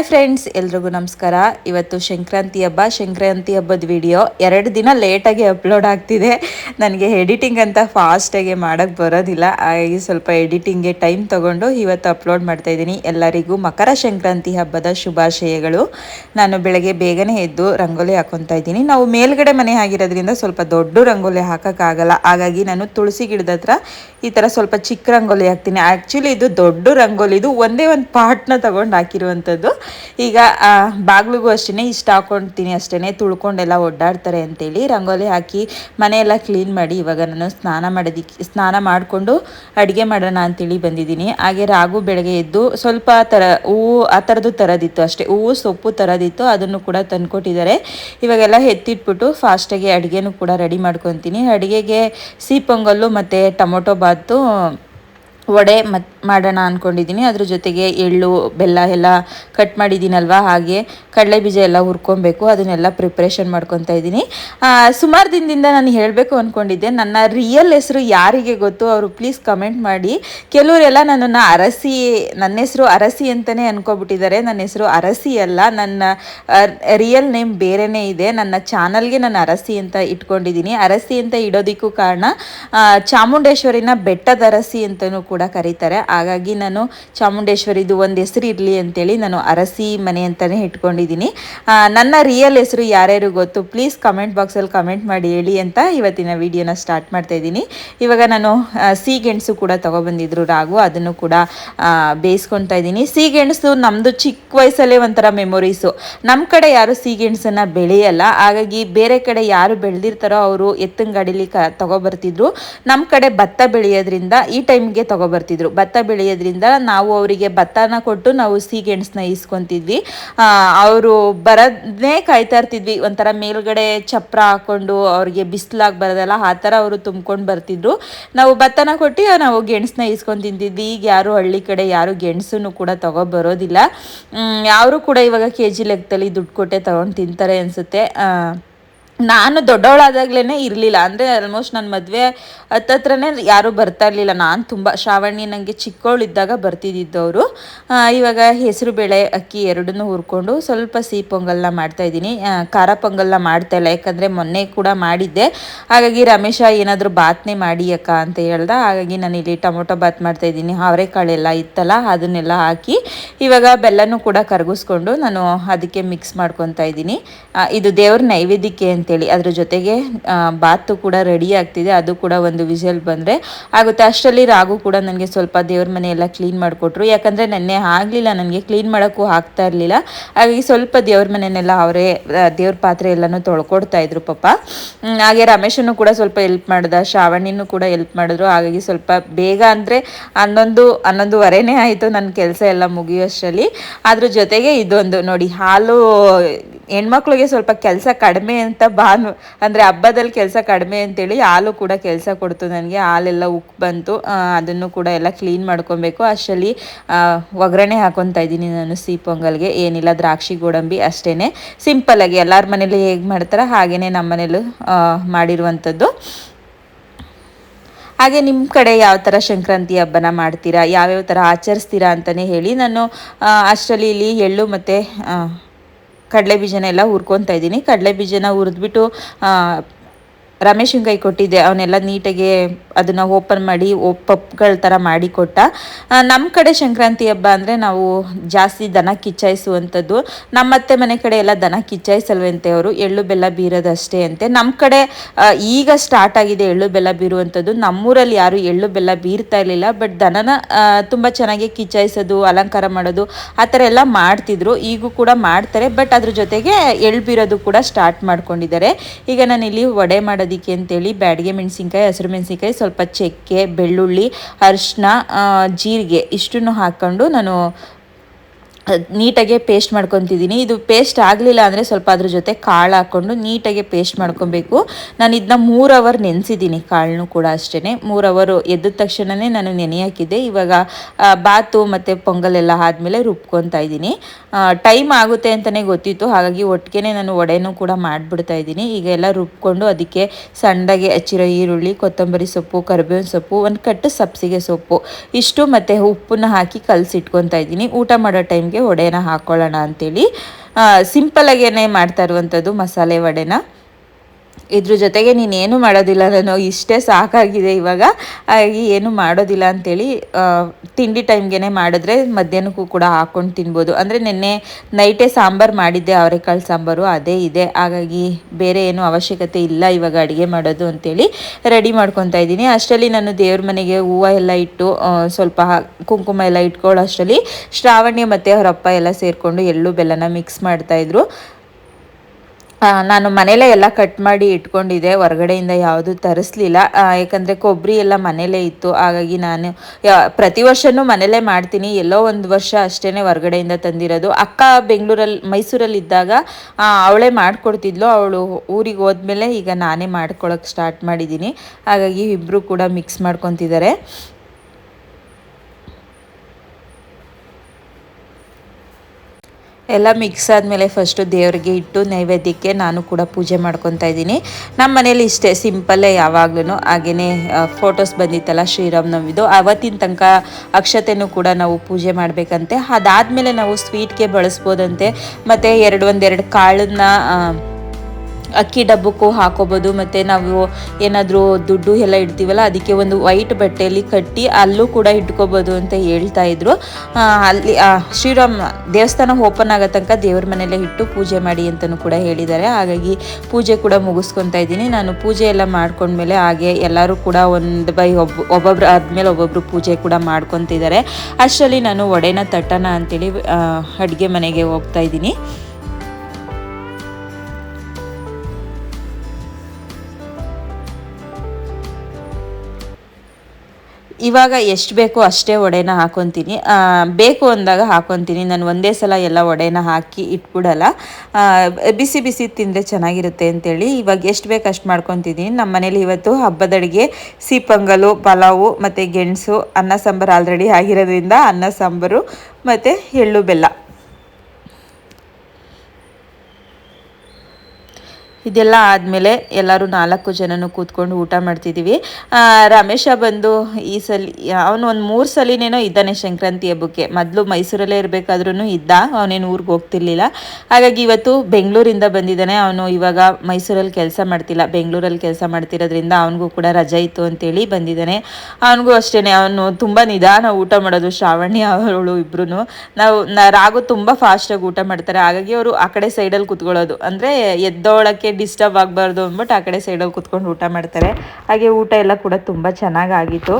Hi friends ಎಲ್ರಿಗೂ ನಮಸ್ಕಾರ. ಇವತ್ತು ಸಂಕ್ರಾಂತಿ ಹಬ್ಬ. ಸಂಕ್ರಾಂತಿ ಹಬ್ಬದ ವಿಡಿಯೋ ಎರಡು ದಿನ ಲೇಟಾಗಿ ಅಪ್ಲೋಡ್ ಆಗ್ತಿದೆ. ನನಗೆ ಎಡಿಟಿಂಗ್ ಅಂತ ಫಾಸ್ಟಾಗಿ ಮಾಡೋಕ್ಕೆ ಬರೋದಿಲ್ಲ. ಹಾಗಾಗಿ ಸ್ವಲ್ಪ ಎಡಿಟಿಂಗ್ಗೆ ಟೈಮ್ ತೊಗೊಂಡು ಇವತ್ತು ಅಪ್ಲೋಡ್ ಮಾಡ್ತಾ ಇದ್ದೀನಿ. ಎಲ್ಲರಿಗೂ ಮಕರ ಸಂಕ್ರಾಂತಿ ಹಬ್ಬದ ಶುಭಾಶಯಗಳು. ನಾನು ಬೆಳಗ್ಗೆ ಬೇಗನೆ ಎದ್ದು ರಂಗೋಲಿ ಹಾಕೊತಾ ಇದ್ದೀನಿ. ನಾವು ಮೇಲ್ಗಡೆ ಮನೆ ಆಗಿರೋದ್ರಿಂದ ಸ್ವಲ್ಪ ದೊಡ್ಡ ರಂಗೋಲಿ ಹಾಕೋಕ್ಕಾಗಲ್ಲ ಹಾಗಾಗಿ ನಾನು ತುಳಸಿ ಗಿಡದ ಹತ್ರ ಈ ಥರ ಸ್ವಲ್ಪ ಚಿಕ್ಕ ರಂಗೋಲಿ ಹಾಕ್ತೀನಿ. ಆ್ಯಕ್ಚುಲಿ ಇದು ದೊಡ್ಡ ರಂಗೋಲಿ. ಇದು ಒಂದೇ ಒಂದು ಪಾಟ್ನ ತಗೊಂಡು ಹಾಕಿರುವಂಥದ್ದು ಈಗ ಬಾಗಿಲಿಗೂ ಅಷ್ಟೇ ಇಷ್ಟ ಹಾಕೊಳ್ತೀನಿ ಅಷ್ಟೇ ತುಳ್ಕೊಂಡೆಲ್ಲ ಒಡ್ಡಾಡ್ತಾರೆ ಅಂತೇಳಿ ರಂಗೋಲಿ ಹಾಕಿ ಮನೆಯೆಲ್ಲ ಕ್ಲೀನ್ ಮಾಡಿ ಇವಾಗ ನಾನು ಸ್ನಾನ ಮಾಡೋದಿಕ್ಕೆ ಸ್ನಾನ ಮಾಡಿಕೊಂಡು ಅಡುಗೆ ಮಾಡೋಣ ಅಂತೇಳಿ ಬಂದಿದ್ದೀನಿ. ಹಾಗೆ ರಾಗು ಬೆಳಗ್ಗೆ ಎದ್ದು ಸ್ವಲ್ಪ ಥರ ಹೂವು ಆ ಥರದ್ದು ತರೋದಿತ್ತು ಅಷ್ಟೇ. ಹೂವು ಸೊಪ್ಪು ತರೋದಿತ್ತು, ಅದನ್ನು ಕೂಡ ತಂದುಕೊಟ್ಟಿದ್ದಾರೆ. ಇವಾಗೆಲ್ಲ ಎತ್ತಿಟ್ಬಿಟ್ಟು ಫಾಸ್ಟಾಗಿ ಅಡುಗೆನೂ ಕೂಡ ರೆಡಿ ಮಾಡ್ಕೊತೀನಿ. ಅಡುಗೆಗೆ ಸಿಹಿ, ಪೊಂಗಲ್ಲು ಮತ್ತು ಟೊಮೊಟೊ ಬಾತು, ವಡೆ ಮತ್ ಮಾಡೋಣ ಅಂದ್ಕೊಂಡಿದ್ದೀನಿ ಅದ್ರ ಜೊತೆಗೆ ಎಳ್ಳು, ಬೆಲ್ಲ ಎಲ್ಲ ಕಟ್ ಮಾಡಿದ್ದೀನಲ್ವ? ಹಾಗೆ ಕಡಲೆ ಬೀಜ ಎಲ್ಲ ಹುರ್ಕೊಬೇಕು. ಅದನ್ನೆಲ್ಲ ಪ್ರಿಪ್ರೇಷನ್ ಮಾಡ್ಕೊತಾ ಇದ್ದೀನಿ. ಸುಮಾರು ದಿನದಿಂದ ನಾನು ಹೇಳಬೇಕು ಅಂದ್ಕೊಂಡಿದ್ದೆ ನನ್ನ ರಿಯಲ್ ಹೆಸರು ಯಾರಿಗೆ ಗೊತ್ತು ಅವರು ಪ್ಲೀಸ್ ಕಮೆಂಟ್ ಮಾಡಿ. ಕೆಲವರೆಲ್ಲ ನನ್ನನ್ನು ಅರಸಿ, ನನ್ನ ಹೆಸರು ಅರಸಿ ಅಂತಲೇ ಅಂದ್ಕೊಬಿಟ್ಟಿದ್ದಾರೆ ನನ್ನ ಹೆಸರು ಅರಸಿ ಅಲ್ಲ, ನನ್ನ ರಿಯಲ್ ನೇಮ್ ಬೇರೆನೇ ಇದೆ. ನನ್ನ ಚಾನಲ್ಗೆ ನಾನು ಅರಸಿ ಅಂತ ಇಟ್ಕೊಂಡಿದ್ದೀನಿ. ಅರಸಿ ಅಂತ ಇಡೋದಕ್ಕೂ ಕಾರಣ ಚಾಮುಂಡೇಶ್ವರಿನ ಬೆಟ್ಟದ ಅರಸಿ ಅಂತಲೂ ಕೂಡ ಕರೀತಾರೆ. ಹಾಗಾಗಿ ನಾನು ಚಾಮುಂಡೇಶ್ವರಿದು ಒಂದು ಹೆಸರು ಇರಲಿ ಅಂತೇಳಿ ನಾನು ಅರಸಿ ಮನೆ ಅಂತಲೇ ಇಟ್ಕೊಂಡಿದ್ದೀನಿ. ನನ್ನ ರಿಯಲ್ ಹೆಸರು ಯಾರ್ಯಾರು ಗೊತ್ತು? ಪ್ಲೀಸ್ ಕಮೆಂಟ್ ಬಾಕ್ಸಲ್ಲಿ ಕಮೆಂಟ್ ಮಾಡಿ ಹೇಳಿ ಅಂತ ಇವತ್ತಿನ ವಿಡಿಯೋನ ಸ್ಟಾರ್ಟ್ ಮಾಡ್ತಾ ಇದ್ದೀನಿ. ಇವಾಗ ನಾನು ಸೀಗೆಣಸು ಕೂಡ ತೊಗೊಬಂದಿದ್ರು ರಾಗು ಅದನ್ನು ಕೂಡ ಬೇಯಿಸ್ಕೊತಾ ಇದ್ದೀನಿ. ಸೀಗೆಣಸು ನಮ್ಮದು ಚಿಕ್ಕ ವಯಸ್ಸಲ್ಲೇ ಒಂಥರ ಮೆಮೊರೀಸು ನಮ್ಮ ಕಡೆ ಯಾರು ಸೀಗೆಣಸನ್ನು ಬೆಳೆಯಲ್ಲ. ಹಾಗಾಗಿ ಬೇರೆ ಕಡೆ ಯಾರು ಬೆಳೆದಿರ್ತಾರೋ ಅವರು ಎತ್ತಿನ ಗಾಡೀಲಿ ಕ, ತೊಗೊಬರ್ತಿದ್ರು. ನಮ್ಮ ಕಡೆ ಭತ್ತ ಬೆಳೆಯೋದ್ರಿಂದ ಈ ಟೈಮ್ಗೆ ತೊಗೊಬರ್ತಿದ್ರು. ಭತ್ತ ಬೆಳೆಯೋದ್ರಿಂದ ನಾವು ಅವರಿಗೆ ಭತ್ತನ ಕೊಟ್ಟು ನಾವು ಸೀಗೆಣಸನ್ನ ಈಸ್ಕೊತಿದ್ವಿ. ಅವರು ಬರೋದನ್ನೇ ಕಾಯ್ತಾ ಇರ್ತಿದ್ವಿ. ಒಂಥರ ಮೇಲ್ಗಡೆ ಚಪ್ರ ಹಾಕ್ಕೊಂಡು ಅವ್ರಿಗೆ ಬಿಸಿಲಾಗಿ ಬರೋದಲ್ಲ ಆ ಥರ ಅವರು ತುಂಬ್ಕೊಂಡು ಬರ್ತಿದ್ರು. ನಾವು ಭತ್ತನ ಕೊಟ್ಟು ನಾವು ಗೆಣಸನ್ನ ಈಸ್ಕೊಂಡು ತಿಂತಿದ್ವಿ. ಈಗ ಯಾರು ಹಳ್ಳಿ ಕಡೆ ಯಾರು ಗೆಣಸನ್ನು ಕೂಡ ತಗೊಬರೋದಿಲ್ಲ. ಅವರು ಕೂಡ ಇವಾಗ ಕೆ ಜಿ ಲೆಕ್ಕದಲ್ಲಿ ದುಡ್ಡು ಕೊಟ್ಟೆ ತಗೊಂಡು ತಿಂತಾರೆ ಅನಿಸುತ್ತೆ. ನಾನು ದೊಡ್ಡವಳಾದಾಗ್ಲೇ ಇರಲಿಲ್ಲ. ಅಂದರೆ ಆಲ್ಮೋಸ್ಟ್ ನನ್ನ ಮದುವೆ ಹತ್ತತ್ರನೇ ಯಾರೂ ಬರ್ತಾ ಇರಲಿಲ್ಲ. ನಾನು ತುಂಬ, ಶ್ರಾವಣಿ ನನಗೆ ಚಿಕ್ಕವಳಿದ್ದಾಗ ಬರ್ತಿದ್ದಿದ್ದವರು. ಇವಾಗ ಹೆಸರು ಬೇಳೆ, ಅಕ್ಕಿ ಎರಡನ್ನೂ ಹುರ್ಕೊಂಡು ಸ್ವಲ್ಪ ಸಿಹಿ ಪೊಂಗಲ್ನ ಮಾಡ್ತಾಯಿದ್ದೀನಿ ಖಾರ ಪೊಂಗಲ್ನ ಮಾಡ್ತಾಯಿಲ್ಲ ಯಾಕಂದರೆ ಮೊನ್ನೆ ಕೂಡ ಮಾಡಿದ್ದೆ. ಹಾಗಾಗಿ ರಮೇಶ ಏನಾದರೂ ಬಾತ್ನೆ ಮಾಡಿ ಅಕ್ಕ ಅಂತ ಹೇಳ್ದ. ಹಾಗಾಗಿ ನಾನು ಇಲ್ಲಿ ಟೊಮೊಟೊ ಬಾತ್ ಮಾಡ್ತಾಯಿದ್ದೀನಿ ಅವರೆಕಾಳೆಲ್ಲ ಇತ್ತಲ್ಲ, ಅದನ್ನೆಲ್ಲ ಹಾಕಿ ಇವಾಗ ಬೆಲ್ಲನೂ ಕೂಡ ಕರಗಿಸ್ಕೊಂಡು ನಾನು ಅದಕ್ಕೆ ಮಿಕ್ಸ್ ಮಾಡ್ಕೊತಾ ಇದ್ದೀನಿ. ಇದು ದೇವ್ರ ನೈವೇದ್ಯಕ್ಕೆ ಅಂತ ಅಂತೇಳಿ. ಅದ್ರ ಜೊತೆಗೆ ಬಾತು ಕೂಡ ರೆಡಿ ಆಗ್ತಿದೆ. ಅದು ಕೂಡ ಒಂದು ವಿಷಲ್ ಬಂದರೆ ಆಗುತ್ತೆ. ಅಷ್ಟರಲ್ಲಿ ರಾಗು ಕೂಡ ನನಗೆ ಸ್ವಲ್ಪ ದೇವ್ರ ಮನೆ ಎಲ್ಲ ಕ್ಲೀನ್ ಮಾಡಿಕೊಟ್ರು. ಯಾಕಂದರೆ ನೆನ್ನೆ ಆಗಲಿಲ್ಲ, ನನಗೆ ಕ್ಲೀನ್ ಮಾಡೋಕ್ಕೂ ಆಗ್ತಾ ಇರಲಿಲ್ಲ. ಹಾಗಾಗಿ ಸ್ವಲ್ಪ ದೇವ್ರ ಮನೆಯನ್ನೆಲ್ಲ ಅವರೇ ದೇವ್ರ ಪಾತ್ರೆ ಎಲ್ಲನೂ ತೊಳ್ಕೊಡ್ತಾ ಇದ್ರು ಪಾಪ. ಹಾಗೆ ರಮೇಶನು ಕೂಡ ಸ್ವಲ್ಪ ಎಲ್ಪ್ ಮಾಡ್ದ ಶ್ರಾವಣಿನೂ ಕೂಡ ಎಲ್ಪ್ ಮಾಡಿದ್ರು. ಹಾಗಾಗಿ ಸ್ವಲ್ಪ ಬೇಗ ಅಂದರೆ ಹನ್ನೊಂದು, ಹನ್ನೊಂದುವರೆನೇ ಆಯಿತು ನನ್ನ ಕೆಲಸ ಎಲ್ಲ ಮುಗಿಯೋಷ್ಟರಲ್ಲಿ. ಅದ್ರ ಜೊತೆಗೆ ಇದೊಂದು ನೋಡಿ, ಹಾಲು ಹೆಣ್ಮಕ್ಳಿಗೆ ಸ್ವಲ್ಪ ಕೆಲಸ ಕಡಿಮೆ ಅಂತ ಬಾನು, ಅಂದರೆ ಹಬ್ಬದಲ್ಲಿ ಕೆಲಸ ಕಡಿಮೆ ಅಂತೇಳಿ ಹಾಲು ಕೂಡ ಕೆಲಸ ಕೊಡ್ತು ನನಗೆ. ಹಾಲೆಲ್ಲ ಉಕ್ಕು ಬಂತು. ಅದನ್ನು ಕೂಡ ಎಲ್ಲ ಕ್ಲೀನ್ ಮಾಡ್ಕೊಬೇಕು. ಅಷ್ಟರಲ್ಲಿ ಒಗ್ಗರಣೆ ಹಾಕೊತಾ ಇದ್ದೀನಿ ನಾನು ಸಿಹಿ ಪೊಂಗಲ್ಗೆ. ಏನಿಲ್ಲ, ದ್ರಾಕ್ಷಿ, ಗೋಡಂಬಿ ಅಷ್ಟೇ ಸಿಂಪಲ್ಲಾಗಿ ಎಲ್ಲರ ಮನೇಲಿ ಹೇಗೆ ಮಾಡ್ತಾರೆ ಹಾಗೆಯೇ ನಮ್ಮ ಮನೇಲೂ ಮಾಡಿರುವಂಥದ್ದು. ಹಾಗೆ ನಿಮ್ಮ ಕಡೆ ಯಾವ ಥರ ಸಂಕ್ರಾಂತಿ ಹಬ್ಬನ ಮಾಡ್ತೀರಾ? ಯಾವ್ಯಾವ ಥರ ಆಚರಿಸ್ತೀರಾ ಅಂತಲೇ ಹೇಳಿ ನಾನು ಅಷ್ಟರಲ್ಲಿ ಇಲ್ಲಿ ಎಳ್ಳು ಮತ್ತು ಕಡಲೆ ಬೀಜನೆಲ್ಲ ಹುರ್ಕೊತಾ ಇದ್ದೀನಿ ಕಡಲೆ ಬೀಜನ ಹುರಿದ್ಬಿಟ್ಟು ರಮೇಶ್ ಕೈ ಕೊಟ್ಟಿದ್ದೆ. ಅವನ್ನೆಲ್ಲ ನೀಟಾಗಿ ಅದನ್ನು ಓಪನ್ ಮಾಡಿ ಪಪ್ಗಳ ಥರ ಮಾಡಿಕೊಟ್ಟ ನಮ್ಮ ಕಡೆ ಸಂಕ್ರಾಂತಿ ಹಬ್ಬ ಅಂದರೆ ನಾವು ಜಾಸ್ತಿ ದನ ಕಿಚ್ಚಾಯಿಸುವಂಥದ್ದು. ನಮ್ಮತ್ತೆ ಮನೆ ಕಡೆ ಎಲ್ಲ ದನ ಕಿಚ್ಚಾಯಿಸಲ್ವಂತೆ ಅವರು. ಎಳ್ಳು ಬೆಲ್ಲ ಬೀರೋದಷ್ಟೇ ಅಂತೆ. ನಮ್ಮ ಕಡೆ ಈಗ ಸ್ಟಾರ್ಟ್ ಆಗಿದೆ ಎಳ್ಳು ಬೆಲ್ಲ ಬೀರುವಂಥದ್ದು. ನಮ್ಮೂರಲ್ಲಿ ಯಾರು ಎಳ್ಳು ಬೆಲ್ಲ ಬೀರ್ತಾ ಇರಲಿಲ್ಲ. ಬಟ್ ದನನ ತುಂಬ ಚೆನ್ನಾಗಿ ಕಿಚ್ಚಾಯಿಸೋದು, ಅಲಂಕಾರ ಮಾಡೋದು, ಆ ಥರ ಎಲ್ಲ ಮಾಡ್ತಿದ್ರು. ಈಗೂ ಕೂಡ ಮಾಡ್ತಾರೆ. ಬಟ್ ಅದ್ರ ಜೊತೆಗೆ ಎಳ್ಳು ಬೀರೋದು ಕೂಡ ಸ್ಟಾರ್ಟ್ ಮಾಡ್ಕೊಂಡಿದ್ದಾರೆ. ಈಗ ನಾನು ಇಲ್ಲಿ ವಡೆ ಮಾಡೋದು ಮಾಡೋದಕ್ಕೆ ಅಂತೇಳಿ ಬ್ಯಾಡಿಗೆ ಮೆಣಸಿನ್ಕಾಯಿ ಹಸಿರು ಮೆಣಸಿನ್ಕಾಯಿ ಸ್ವಲ್ಪ ಚಕ್ಕೆ ಬೆಳ್ಳುಳ್ಳಿ ಅರಿಶಿನ ಜೀರಿಗೆ ಇಷ್ಟನ್ನು ಹಾಕ್ಕೊಂಡು ನಾನು ನೀಟಾಗೆ ಪೇಸ್ಟ್ ಮಾಡ್ಕೊತಿದ್ದೀನಿ. ಇದು ಪೇಸ್ಟ್ ಆಗಲಿಲ್ಲ ಅಂದರೆ ಸ್ವಲ್ಪ ಅದ್ರ ಜೊತೆ ಕಾಳು ಹಾಕ್ಕೊಂಡು ನೀಟಾಗೆ ಪೇಸ್ಟ್ ಮಾಡ್ಕೊಬೇಕು. ನಾನು ಇದನ್ನ ಮೂರು ಅವರ್ ನೆನೆಸಿದ್ದೀನಿ ಕಾಳನ್ನು ಕೂಡ ಅಷ್ಟೇ ಮೂರು ಅವರು ಎದ್ದ ತಕ್ಷಣವೇ ನಾನು ನೆನೆ ಹಾಕಿದ್ದೆ. ಇವಾಗ ಬಾತು ಮತ್ತು ಪೊಂಗಲ್ ಎಲ್ಲ ಆದಮೇಲೆ ರುಬ್ಕೊತಾ ಇದ್ದೀನಿ. ಟೈಮ್ ಆಗುತ್ತೆ ಅಂತಲೇ ಗೊತ್ತಿತ್ತು. ಹಾಗಾಗಿ ಒಟ್ಟಿಗೆ ನಾನು ಒಡೆನೂ ಕೂಡ ಮಾಡಿಬಿಡ್ತಾ ಇದ್ದೀನಿ. ಈಗ ಎಲ್ಲ ರುಬ್ಕೊಂಡು ಅದಕ್ಕೆ ಸಣ್ಣಗೆ ಹಚ್ಚಿರೋ ಈರುಳ್ಳಿ, ಕೊತ್ತಂಬರಿ ಸೊಪ್ಪು, ಕರಿಬೇವಿನ ಸೊಪ್ಪು, ಒಂದು ಕಟ್ಟು ಸಬ್ಸಿಗೆ ಸೊಪ್ಪು. ಇಷ್ಟು ಮತ್ತು ಉಪ್ಪನ್ನ ಹಾಕಿ ಕಲಸಿಟ್ಕೊತಾ ಇದ್ದೀನಿ. ಊಟ ಮಾಡೋ ಟೈಮ್ಗೆ ಒಳಗೆ ವಡೆನ ಹಾಕ್ಕೊಳ್ಳೋಣ ಅಂತೇಳಿ ಸಿಂಪಲಾಗೇನೆ ಮಾಡ್ತಾ ಇರುವಂಥದ್ದು ಮಸಾಲೆ ವಡೆನ. ಇದ್ರ ಜೊತೆಗೆ ನೀನೇನು ಮಾಡೋದಿಲ್ಲ ನಾನು ಇಷ್ಟೇ ಸಾಕಾಗಿದೆ ಇವಾಗ. ಹಾಗಾಗಿ ಏನು ಮಾಡೋದಿಲ್ಲ ಅಂಥೇಳಿ ತಿಂಡಿ ಟೈಮ್ಗೆ ಮಾಡಿದ್ರೆ ಮಧ್ಯಾಹ್ನಕ್ಕೂ ಕೂಡ ಹಾಕ್ಕೊಂಡು ತಿನ್ಬೋದು. ಅಂದರೆ ನಿನ್ನೆ ನೈಟೇ ಸಾಂಬಾರು ಮಾಡಿದ್ದೆ, ಅವರೆಕಾಳು ಸಾಂಬಾರು, ಅದೇ ಇದೆ. ಹಾಗಾಗಿ ಬೇರೆ ಏನು ಅವಶ್ಯಕತೆ ಇಲ್ಲ ಇವಾಗ ಅಡುಗೆ ಮಾಡೋದು ಅಂಥೇಳಿ ರೆಡಿ ಮಾಡ್ಕೊತಾ ಇದ್ದೀನಿ. ಅಷ್ಟರಲ್ಲಿ ನಾನು ದೇವ್ರ ಮನೆಗೆ ಹೂವು ಎಲ್ಲ ಇಟ್ಟು ಸ್ವಲ್ಪ ಕುಂಕುಮ ಎಲ್ಲ ಇಟ್ಕೊಳ್ಳೋ ಅಷ್ಟರಲ್ಲಿ ಶ್ರಾವಣ್ಯ ಮತ್ತು ಅವರಪ್ಪ ಎಲ್ಲ ಸೇರಿಕೊಂಡು ಎಳ್ಳು ಬೆಲ್ಲನ ಮಿಕ್ಸ್ ಮಾಡ್ತಾಯಿದ್ರು ನಾನು ಮನೇಲೇ ಎಲ್ಲ ಕಟ್ ಮಾಡಿ ಇಟ್ಕೊಂಡಿದ್ದೆ. ಹೊರಗಡೆಯಿಂದ ಯಾವುದು ತರಿಸ್ಲಿಲ್ಲ. ಯಾಕಂದರೆ ಕೊಬ್ಬರಿ ಎಲ್ಲ ಮನೇಲೇ ಇತ್ತು. ಹಾಗಾಗಿ ನಾನು ಪ್ರತಿ ವರ್ಷವೂ ಮನೇಲೇ ಮಾಡ್ತೀನಿ. ಎಲ್ಲೋ ಒಂದು ವರ್ಷ ಅಷ್ಟೇ ಹೊರಗಡೆಯಿಂದ ತಂದಿರೋದು. ಅಕ್ಕ ಬೆಂಗಳೂರಲ್ಲಿ ಮೈಸೂರಲ್ಲಿದ್ದಾಗ ಅವಳೇ ಮಾಡಿಕೊಡ್ತಿದ್ಲು. ಅವಳು ಊರಿಗೆ ಹೋದ್ಮೇಲೆ ಈಗ ನಾನೇ ಮಾಡ್ಕೊಳಕ್ಕೆ ಸ್ಟಾರ್ಟ್ ಮಾಡಿದ್ದೀನಿ. ಹಾಗಾಗಿ ಇಬ್ಬರು ಕೂಡ ಮಿಕ್ಸ್ ಮಾಡ್ಕೊತಿದ್ದಾರೆ. ಎಲ್ಲ ಮಿಕ್ಸ್ ಆದಮೇಲೆ ಫಸ್ಟು ದೇವರಿಗೆ ಇಟ್ಟು ನೈವೇದ್ಯಕ್ಕೆ ನಾನು ಕೂಡ ಪೂಜೆ ಮಾಡ್ಕೊತಾ ಇದ್ದೀನಿ. ನಮ್ಮ ಮನೇಲಿ ಇಷ್ಟೇ ಸಿಂಪಲ್ಲೇ ಯಾವಾಗ್ಲೂ ಹಾಗೆಯೇ ಫೋಟೋಸ್ ಬಂದಿತ್ತಲ್ಲ ಶ್ರೀರಾಮ್ನವಿದು ಅವತ್ತಿನ ತನಕ ಅಕ್ಷತೆನೂ ಕೂಡ ನಾವು ಪೂಜೆ ಮಾಡಬೇಕಂತೆ. ಅದಾದಮೇಲೆ ನಾವು ಸ್ವೀಟ್ಗೆ ಬಳಸ್ಬೋದಂತೆ. ಮತ್ತು ಎರಡು ಒಂದೆರಡು ಕಾಳನ್ನ ಅಕ್ಕಿ ಡಬ್ಬಕ್ಕೂ ಹಾಕೋಬೋದು, ಮತ್ತು ನಾವು ಏನಾದರೂ ದುಡ್ಡು ಎಲ್ಲ ಇಡ್ತೀವಲ್ಲ, ಅದಕ್ಕೆ ಒಂದು ವೈಟ್ ಬಟ್ಟೆಯಲ್ಲಿ ಕಟ್ಟಿ ಅಲ್ಲೂ ಕೂಡ ಇಟ್ಕೋಬೋದು ಅಂತ ಹೇಳ್ತಾ ಇದ್ರು. ಅಲ್ಲಿ ಶ್ರೀರಾಮ್, ದೇವಸ್ಥಾನ ಓಪನ್ ಆಗೋ ತನಕ ದೇವ್ರ ಮನೆಯಲ್ಲೇ ಇಟ್ಟು ಪೂಜೆ ಮಾಡಿ ಅಂತಲೂ ಕೂಡ ಹೇಳಿದ್ದಾರೆ. ಹಾಗಾಗಿ ಪೂಜೆ ಕೂಡ ಮುಗಿಸ್ಕೊತಾ ಇದ್ದೀನಿ. ನಾನು ಪೂಜೆ ಎಲ್ಲ ಮಾಡ್ಕೊಂಡ್ಮೇಲೆ ಹಾಗೆ ಎಲ್ಲರೂ ಕೂಡ ಒಂದು ಬೈ ಒಬ್ಬ ಒಬ್ಬೊಬ್ರು ಆದಮೇಲೆ ಒಬ್ಬೊಬ್ರು ಪೂಜೆ ಕೂಡ ಮಾಡ್ಕೊತಿದ್ದಾರೆ. ಅಷ್ಟರಲ್ಲಿ ನಾನು ಒಡೆನ ತಟ್ಟನ ಅಂತೇಳಿ ಅಡುಗೆ ಮನೆಗೆ ಹೋಗ್ತಾ ಇದ್ದೀನಿ. ಇವಾಗ ಎಷ್ಟು ಬೇಕೋ ಅಷ್ಟೇ ಒಡೆನ ಹಾಕೊತೀನಿ. ಬೇಕು ಅಂದಾಗ ಹಾಕೊತೀನಿ. ನಾನು ಒಂದೇ ಸಲ ಎಲ್ಲ ಒಡೆನ ಹಾಕಿ ಇಟ್ಬಿಡಲ್ಲ. ಬಿಸಿ ಬಿಸಿ ತಿಂದರೆ ಚೆನ್ನಾಗಿರುತ್ತೆ ಅಂತೇಳಿ ಇವಾಗ ಎಷ್ಟು ಬೇಕು ಅಷ್ಟು ಮಾಡ್ಕೊತಿದ್ದೀನಿ ನಮ್ಮ ಮನೇಲಿ ಇವತ್ತು ಹಬ್ಬದಡಿಗೆ ಪೊಂಗಲು, ಪಲಾವು ಮತ್ತು ಗೆಣಸು, ಅನ್ನ, ಸಾಂಬಾರು ಆಲ್ರೆಡಿ ಆಗಿರೋದ್ರಿಂದ ಅನ್ನ, ಸಾಂಬಾರು ಮತ್ತು ಎಳ್ಳು, ಬೆಲ್ಲ. ಇದೆಲ್ಲ ಆದಮೇಲೆ ಎಲ್ಲರೂ ನಾಲ್ಕು ಜನನು ಕೂತ್ಕೊಂಡು ಊಟ ಮಾಡ್ತಿದ್ದೀವಿ ರಮೇಶ ಬಂದು ಈ ಸಲ, ಅವನು ಒಂದು ಮೂರು ಸಲಿನೇನೋ ಇದ್ದಾನೆ ಸಂಕ್ರಾಂತಿ ಹಬ್ಬಕ್ಕೆ. ಮೊದಲು ಮೈಸೂರಲ್ಲೇ ಇರಬೇಕಾದ್ರೂ ಇದ್ದ, ಅವನೇನು ಊರಿಗೆ ಹೋಗ್ತಿರ್ಲಿಲ್ಲ. ಹಾಗಾಗಿ ಇವತ್ತು ಬೆಂಗಳೂರಿಂದ ಬಂದಿದ್ದಾನೆ. ಅವನು ಇವಾಗ ಮೈಸೂರಲ್ಲಿ ಕೆಲಸ ಮಾಡ್ತಿಲ್ಲ. ಬೆಂಗಳೂರಲ್ಲಿ ಕೆಲಸ ಮಾಡ್ತಿರೋದ್ರಿಂದ ಅವನಿಗೂ ಕೂಡ ರಜೆ ಇತ್ತು ಅಂತೇಳಿ ಬಂದಿದ್ದಾನೆ. ಅವನಿಗೂ ಅಷ್ಟೇ ಅವನು ತುಂಬ ನಿಧಾನ ಊಟ ಮಾಡೋದು ಶ್ರಾವಣಿ ಅವಳು ಇಬ್ರು ನಾವು ರಾಗು ತುಂಬ ಫಾಸ್ಟಾಗಿ ಊಟ ಮಾಡ್ತಾರೆ. ಹಾಗಾಗಿ ಅವರು ಆ ಕಡೆ ಸೈಡಲ್ಲಿ ಕೂತ್ಕೊಳ್ಳೋದು. ಅಂದರೆ ಎದ್ದೋಳಕ್ಕೆ ಡಿಸ್ಟರ್ಬ್ ಆಗಬಾರ್ದು ಅಂದ್ಬಿಟ್ಟು ಆ ಕಡೆ ಸೈಡಲ್ಲಿ ಕುತ್ಕೊಂಡು ಊಟ ಮಾಡ್ತಾರೆ. ಹಾಗೆ ಊಟ ಎಲ್ಲ ಕೂಡ ತುಂಬ ಚೆನ್ನಾಗಾಗಿತ್ತು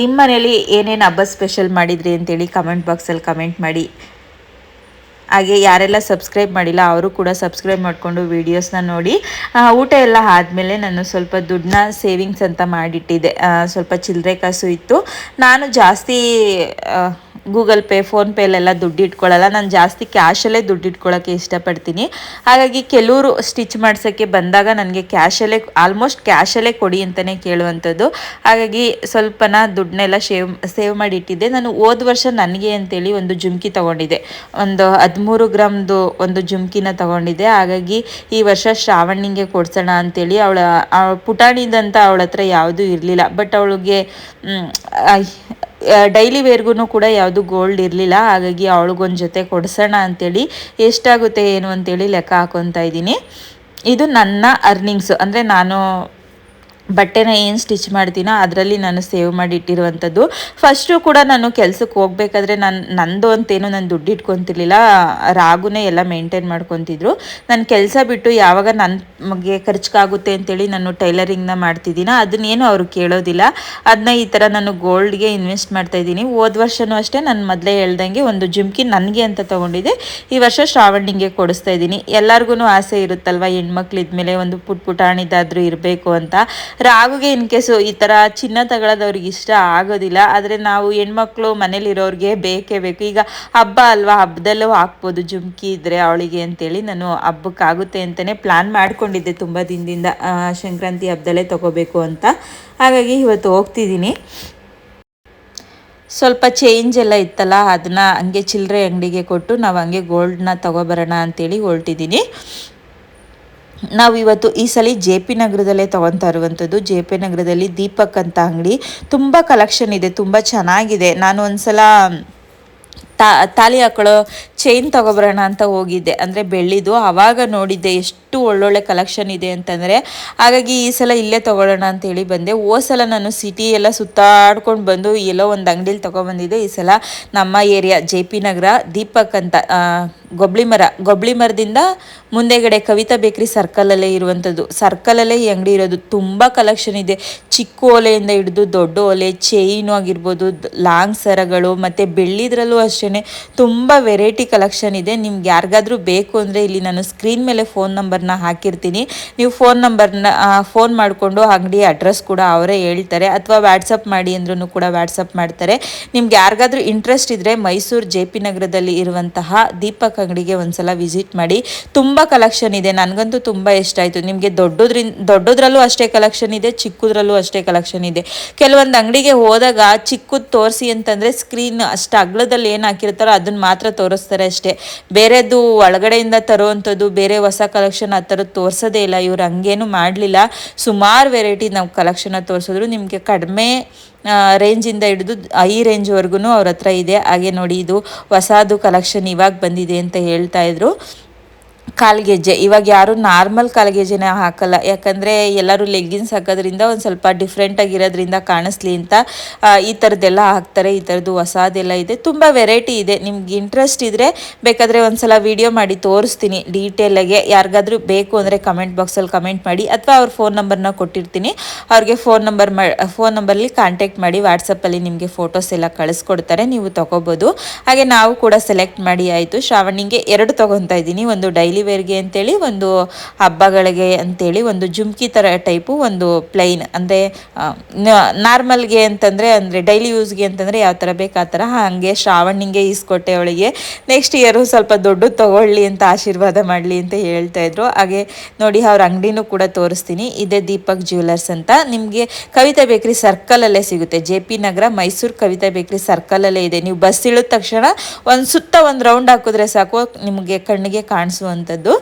ನಿಮ್ಮ ಮನೇಲಿ ಏನೇನು ಹಬ್ಬ ಸ್ಪೆಷಲ್ ಮಾಡಿದ್ರಿ ಅಂತೇಳಿ ಕಮೆಂಟ್ ಬಾಕ್ಸಲ್ಲಿ ಕಮೆಂಟ್ ಮಾಡಿ. ಹಾಗೆ ಯಾರೆಲ್ಲ ಸಬ್ಸ್ಕ್ರೈಬ್ ಮಾಡಿಲ್ಲ ಅವರು ಕೂಡ ಸಬ್ಸ್ಕ್ರೈಬ್ ಮಾಡಿಕೊಂಡು ವೀಡಿಯೋಸ್ನ ನೋಡಿ. ಊಟ ಎಲ್ಲ ಆದಮೇಲೆ ನಾನು ಸ್ವಲ್ಪ ದುಡ್ಡನ್ನ ಸೇವಿಂಗ್ಸ್ ಅಂತ ಮಾಡಿಟ್ಟಿದ್ದೆ. ಸ್ವಲ್ಪ ಚಿಲ್ಲರೆ ಕಾಸು ಇತ್ತು. ನಾನು ಜಾಸ್ತಿ ಗೂಗಲ್ ಪೇ ಫೋನ್ಪೇಲೆಲ್ಲ ದುಡ್ಡು ಇಟ್ಕೊಳ್ಳಲ್ಲ. ನಾನು ಜಾಸ್ತಿ ಕ್ಯಾಶಲ್ಲೇ ದುಡ್ಡು ಇಟ್ಕೊಳ್ಳೋಕ್ಕೆ ಇಷ್ಟಪಡ್ತೀನಿ. ಹಾಗಾಗಿ ಕೆಲವರು ಸ್ಟಿಚ್ ಮಾಡ್ಸೋಕ್ಕೆ ಬಂದಾಗ ನನಗೆ ಕ್ಯಾಶಲ್ಲೇ ಆಲ್ಮೋಸ್ಟ್ ಕ್ಯಾಶಲ್ಲೇ ಕೊಡಿ ಅಂತಲೇ ಕೇಳುವಂಥದ್ದು. ಹಾಗಾಗಿ ಸ್ವಲ್ಪನ ದುಡ್ಡನ್ನೆಲ್ಲ ಶೇವ್ ಸೇವ್ ಮಾಡಿ ಇಟ್ಟಿದ್ದೆ. ನಾನು ಹೋದ ವರ್ಷ ನನಗೆ ಅಂತೇಳಿ ಒಂದು ಜುಮ್ಕಿ ತೊಗೊಂಡಿದ್ದೆ. ಒಂದು ಹದಿಮೂರು ಗ್ರಾಮ್ದು ಒಂದು ಜುಮ್ಕಿನ ತೊಗೊಂಡಿದ್ದೆ. ಹಾಗಾಗಿ ಈ ವರ್ಷ ಶ್ರಾವಣಿಗೆ ಕೊಡ್ಸೋಣ ಅಂತೇಳಿ ಅವಳ ಪುಟಾಣಿದಂತ ಅವಳ ಹತ್ರ ಯಾವುದೂ ಇರಲಿಲ್ಲ. ಬಟ್ ಅವಳಿಗೆ ಡೈಲಿ ವೇರ್ಗೂ ಕೂಡ ಯಾವುದು ಗೋಲ್ಡ್ ಇರಲಿಲ್ಲ. ಹಾಗಾಗಿ ಅವಳಿಗೊಂದು ಜೊತೆ ಕೊಡಿಸೋಣ ಅಂತೇಳಿ ಎಷ್ಟಾಗುತ್ತೆ ಏನು ಅಂತೇಳಿ ಲೆಕ್ಕ ಹಾಕೊತಾ ಇದ್ದೀನಿ. ಇದು ನನ್ನ ಅರ್ನಿಂಗ್ಸು ಅಂದರೆ ನಾನು ಬಟ್ಟೆನ ಏನು ಸ್ಟಿಚ್ ಮಾಡ್ತೀನೋ ಅದರಲ್ಲಿ ನಾನು ಸೇವ್ ಮಾಡಿ ಇಟ್ಟಿರುವಂಥದ್ದು ಫಸ್ಟು ಕೂಡ ನಾನು ಕೆಲಸಕ್ಕೆ ಹೋಗ್ಬೇಕಾದ್ರೆ ನಾನು, ನಂದು ಅಂತೇನು ನಾನು ದುಡ್ಡು ಇಟ್ಕೊತಿರ್ಲಿಲ್ಲ ರಾಗುನೇ ಎಲ್ಲ ಮೇಂಟೈನ್ ಮಾಡ್ಕೊತಿದ್ರು. ನಾನು ಕೆಲಸ ಬಿಟ್ಟು ಯಾವಾಗ ನನಗೆ ಖರ್ಚಾಗುತ್ತೆ ಅಂತೇಳಿ ನಾನು ಟೈಲರಿಂಗ್ನ ಮಾಡ್ತಿದ್ದೀನೋ, ಅದನ್ನೇನು ಅವರು ಕೇಳೋದಿಲ್ಲ. ಅದನ್ನ ಈ ಥರ ನಾನು ಗೋಲ್ಡ್ಗೆ ಇನ್ವೆಸ್ಟ್ ಮಾಡ್ತಾ ಇದ್ದೀನಿ ಹೋದ ವರ್ಷವೂ ಅಷ್ಟೇ ನಾನು ಮೊದಲೇ ಹೇಳ್ದಂಗೆ ಒಂದು ಜುಮ್ಕಿ ನನಗೆ ಅಂತ ತೊಗೊಂಡಿದ್ದೆ. ಈ ವರ್ಷ ಶ್ರಾವಣಿಗೆ ಕೊಡಿಸ್ತಾ ಇದ್ದೀನಿ ಎಲ್ಲರಿಗೂ ಆಸೆ ಇರುತ್ತಲ್ವ, ಹೆಣ್ಮಕ್ಳಿದ್ಮೇಲೆ ಒಂದು ಪುಟ್ ಪುಟಾಣಿದಾದರೂ ಇರಬೇಕು ಅಂತ. ರಾಗುಗೆ ಇನ್ ಕೇಸು ಈ ಥರ ಚಿನ್ನ ತಗೊಳ್ಳೋದವ್ರಿಗೆ ಇಷ್ಟ ಆಗೋದಿಲ್ಲ. ಆದರೆ ನಾವು ಹೆಣ್ಮಕ್ಳು ಮನೇಲಿರೋರಿಗೆ ಬೇಕೇ ಬೇಕು. ಈಗ ಹಬ್ಬ ಅಲ್ವಾ? ಹಬ್ಬದಲ್ಲೂ ಹಾಕ್ಬೋದು. ಜುಮ್ಕಿ ಇದ್ದರೆ ಅವಳಿಗೆ ಅಂತೇಳಿ ನಾನು ಹಬ್ಬಕ್ಕಾಗುತ್ತೆ ಅಂತಲೇ ಪ್ಲ್ಯಾನ್ ಮಾಡ್ಕೊಂಡಿದ್ದೆ ತುಂಬ ದಿನದಿಂದ. ಸಂಕ್ರಾಂತಿ ಹಬ್ಬದಲ್ಲೇ ತಗೋಬೇಕು ಅಂತ. ಹಾಗಾಗಿ ಇವತ್ತು ಹೋಗ್ತಿದ್ದೀನಿ. ಸ್ವಲ್ಪ ಚೇಂಜ್ ಎಲ್ಲ ಇತ್ತಲ್ಲ, ಅದನ್ನು ಹಂಗೆ ಚಿಲ್ಲರೆ ಅಂಗಡಿಗೆ ಕೊಟ್ಟು ನಾವು ಹಂಗೆ ಗೋಲ್ಡ್ನ ತಗೋಬರೋಣ ಅಂತೇಳಿ ಹೊರಟಿದ್ದೀನಿ. ನಾವು ಇವತ್ತು ಈ ಸಲ ಜೆ ಪಿ ನಗರದಲ್ಲೇ ತೊಗೊತಾ ಇರುವಂಥದ್ದು. ಜೆ ಪಿ ನಗರದಲ್ಲಿ ದೀಪಕ್ ಅಂತ ಅಂಗಡಿ. ತುಂಬ ಕಲೆಕ್ಷನ್ ಇದೆ, ತುಂಬ ಚೆನ್ನಾಗಿದೆ. ನಾನು ಒಂದ್ಸಲ ಟಾ ತಾಲಿ ಹಾಕೊಳ್ಳೋ ಚೈನ್ ತೊಗೊಬರೋಣ ಅಂತ ಹೋಗಿದ್ದೆ. ಅಂದರೆ ಬೆಳ್ಳಿದು ಆವಾಗ ನೋಡಿದ್ದೆ ಎಷ್ಟು ಒಳ್ಳೊಳ್ಳೆ ಕಲೆಕ್ಷನ್ ಇದೆ ಅಂತಂದರೆ, ಹಾಗಾಗಿ ಈ ಸಲ ಇಲ್ಲೇ ತೊಗೊಳ್ಳೋಣ ಅಂತೇಳಿ ಬಂದೆ. ಓ ಸಲ ನಾನು ಸಿಟಿ ಎಲ್ಲ ಸುತ್ತಾಡ್ಕೊಂಡು ಬಂದು ಎಲ್ಲೋ ಒಂದು ಅಂಗಡಿಲಿ ತೊಗೊಬಂದಿದ್ದೆ, ಈ ಸಲ ನಮ್ಮ area, J P Nagar, Deepak ಅಂತ ಗೊಬ್ಳಿ ಮರ. ಗೊಬ್ಳಿ ಮರದಿಂದ ಮುಂದೆಗಡೆ ಕವಿತಾ ಬೇಕ್ರಿ ಸರ್ಕಲಲ್ಲೇ ಇರುವಂಥದ್ದು ಸರ್ಕಲಲ್ಲೇ ಈ ಅಂಗಡಿ ಇರೋದು. ತುಂಬ ಕಲೆಕ್ಷನ್ ಇದೆ. ಚಿಕ್ಕ ಓಲೆಯಿಂದ ಹಿಡಿದು ದೊಡ್ಡ ಓಲೆ ಚೈನು ಆಗಿರ್ಬೋದು ಲಾಂಗ್ ಸರಗಳು, ಮತ್ತು ಬೆಳ್ಳಿದ್ರಲ್ಲೂ ಅಷ್ಟೇ ತುಂಬ ವೆರೈಟಿ ಕಲೆಕ್ಷನ್ ಇದೆ. ನಿಮ್ಗೆ ಯಾರಿಗಾದ್ರೂ ಬೇಕು ಅಂದರೆ ಇಲ್ಲಿ ನಾನು ಸ್ಕ್ರೀನ್ ಮೇಲೆ ಫೋನ್ ನಂಬರ್ನ ಹಾಕಿರ್ತೀನಿ. ನೀವು ಫೋನ್ ನಂಬರ್ನ ಫೋನ್ ಮಾಡಿಕೊಂಡು ಅಂಗಡಿ ಅಡ್ರೆಸ್ ಕೂಡ ಅವರೇ ಹೇಳ್ತಾರೆ. ಅಥವಾ ವ್ಯಾಟ್ಸಪ್ ಮಾಡಿ ಅಂದ್ರೂ ಕೂಡ ವ್ಯಾಟ್ಸಪ್ ಮಾಡ್ತಾರೆ. ನಿಮ್ಗೆ ಯಾರಿಗಾದ್ರೂ ಇಂಟ್ರೆಸ್ಟ್ ಇದ್ದರೆ ಮೈಸೂರು ಜೆ ಪಿ ನಗರದಲ್ಲಿ ಇರುವಂತಹ ದೀಪಕ್ ಅಂಗಡಿಗೆ ಒಂದ್ಸಲ ವಿಸಿಟ್ ಮಾಡಿ. ತುಂಬ ಕಲೆಕ್ಷನ್ ಇದೆ. ನನಗಂತೂ ತುಂಬ ಇಷ್ಟ ಆಯಿತು. ನಿಮಗೆ ದೊಡ್ಡದ್ರಿಂದ ದೊಡ್ಡದ್ರಲ್ಲೂ ಅಷ್ಟೇ ಕಲೆಕ್ಷನ್ ಇದೆ, ಚಿಕ್ಕದ್ರಲ್ಲೂ ಅಷ್ಟೇ ಕಲೆಕ್ಷನ್ ಇದೆ. ಕೆಲವೊಂದು ಅಂಗಡಿಗೆ ಹೋದಾಗ ಚಿಕ್ಕದು ತೋರಿಸಿ ಅಂತಂದರೆ ಸ್ಕ್ರೀನ್ ಅಷ್ಟು ಅಗ್ಲದಲ್ಲಿ ಏನು ಹಾಕಿರ್ತಾರೋ ಅದನ್ನ ಮಾತ್ರ ತೋರಿಸ್ತಾರೆ ಅಷ್ಟೇ. ಬೇರೆದು ಒಳಗಡೆಯಿಂದ ತರುವಂಥದ್ದು, ಬೇರೆ ಹೊಸ ಕಲೆಕ್ಷನ್ ಆ ಥರದ್ದು ತೋರಿಸೋದೇ ಇಲ್ಲ. ಇವ್ರು ಹಂಗೇನು ಮಾಡಲಿಲ್ಲ. ಸುಮಾರು ವೆರೈಟಿ ನಾವು ಕಲೆಕ್ಷನ್ನ ತೋರಿಸಿದ್ರು. ನಿಮಗೆ ಕಡಿಮೆ ರೇಂಜಿಂದ ಹಿಡಿದು ಐ ರೇಂಜ್ವರೆಗೂ ಅವ್ರ ಹತ್ರ ಇದೆ. ಹಾಗೆ ನೋಡಿ ಇದು ಹೊಸದು ಕಲೆಕ್ಷನ್ ಇವಾಗ ಬಂದಿದೆ ಅಂತ ಹೇಳ್ತಾ ಇದ್ರು. ಕಾಲ್ಗೆಜ್ಜೆ. ಇವಾಗ ಯಾರು ನಾರ್ಮಲ್ ಕಾಲ್ಗೆಜ್ಜೆನೇ ಹಾಕಲ್ಲ. ಯಾಕಂದರೆ ಎಲ್ಲರೂ ಲೆಗ್ಗಿನ್ಸ್ ಹಾಕೋದ್ರಿಂದ ಒಂದು ಸ್ವಲ್ಪ ಡಿಫ್ರೆಂಟಾಗಿರೋದ್ರಿಂದ ಕಾಣಿಸ್ಲಿ ಅಂತ ಈ ಥರದ್ದೆಲ್ಲ ಹಾಕ್ತಾರೆ. ಈ ಥರದ್ದು ಹೊಸದೆಲ್ಲ ಇದೆ. ತುಂಬ ವೆರೈಟಿ ಇದೆ. ನಿಮ್ಗೆ ಇಂಟ್ರೆಸ್ಟ್ ಇದ್ದರೆ ಬೇಕಾದರೆ ಒಂದು ಸಲ ವೀಡಿಯೋ ಮಾಡಿ ತೋರಿಸ್ತೀನಿ ಡೀಟೇಲಾಗೆ ಯಾರಿಗಾದ್ರೂ ಬೇಕು ಅಂದರೆ ಕಮೆಂಟ್ ಬಾಕ್ಸಲ್ಲಿ ಕಮೆಂಟ್ ಮಾಡಿ, ಅಥವಾ ಅವ್ರ ಫೋನ್ ನಂಬರ್ನ ಕೊಟ್ಟಿರ್ತೀನಿ. ಅವ್ರಿಗೆ ಫೋನ್ ನಂಬರ್ ಮಾ ಫೋನ್ ನಂಬರ್ಲಿ ಕಾಂಟ್ಯಾಕ್ಟ್ ಮಾಡಿ ವಾಟ್ಸಪ್ಪಲ್ಲಿ ನಿಮಗೆ ಫೋಟೋಸ್ ಎಲ್ಲ ಕಳಿಸ್ಕೊಡ್ತಾರೆ. ನೀವು ತೊಗೋಬೋದು. ಹಾಗೆ ನಾವು ಕೂಡ ಸೆಲೆಕ್ಟ್ ಮಾಡಿ ಆಯಿತು. ಶ್ರಾವಣಿಗೆ ಎರಡು ತೊಗೊತಾ ಇದ್ದೀನಿ. ಒಂದು ಡೈಲಿ ವೇರ್ಗೆ ಅಂತೇಳಿ ಒಂದು ಹಬ್ಬಗಳಿಗೆ ಅಂತೇಳಿ ಒಂದು ಜುಮ್ಕಿ ಥರ ಟೈಪು ಒಂದು ಪ್ಲೈನ್ ಅಂದರೆ ನಾರ್ಮಲ್ಗೆ ಅಂತಂದರೆ ಅಂದರೆ ಡೈಲಿ ಯೂಸ್ಗೆ ಅಂತಂದರೆ ಯಾವ ಥರ ಬೇಕು ಆ ಥರ ಹಾಗೆ ಶ್ರಾವಣಿಗೆ ಈಸ್ಕೊಟ್ಟೆ ಅವಳಿಗೆ ನೆಕ್ಸ್ಟ್ ಇಯರು ಸ್ವಲ್ಪ ದೊಡ್ಡ ತೊಗೊಳ್ಳಿ ಅಂತ ಆಶೀರ್ವಾದ ಮಾಡಲಿ ಅಂತ ಹೇಳ್ತಾ ಇದ್ರು. ಹಾಗೆ ನೋಡಿ, ಅವ್ರ ಅಂಗಡಿನೂ ಕೂಡ ತೋರಿಸ್ತೀನಿ. ಇದೇ ದೀಪಕ್ ಜ್ಯುವೆಲರ್ಸ್ ಅಂತ. ನಿಮಗೆ ಕವಿತಾ ಬೇಕ್ರಿ ಸರ್ಕಲಲ್ಲೇ ಸಿಗುತ್ತೆ. J P Nagar, Mysuru Kavitha bakery ಸರ್ಕಲಲ್ಲೇ ಇದೆ. ನೀವು ಬಸ್ ಇಳಿದ ತಕ್ಷಣ ಒಂದು ಸುತ್ತ ಒಂದು ರೌಂಡ್ ಹಾಕಿದ್ರೆ ಸಾಕು, ನಿಮಗೆ ಕಣ್ಣಿಗೆ ಕಾಣಿಸುವಂಥ ಮಾಡುವಂಥದ್ದು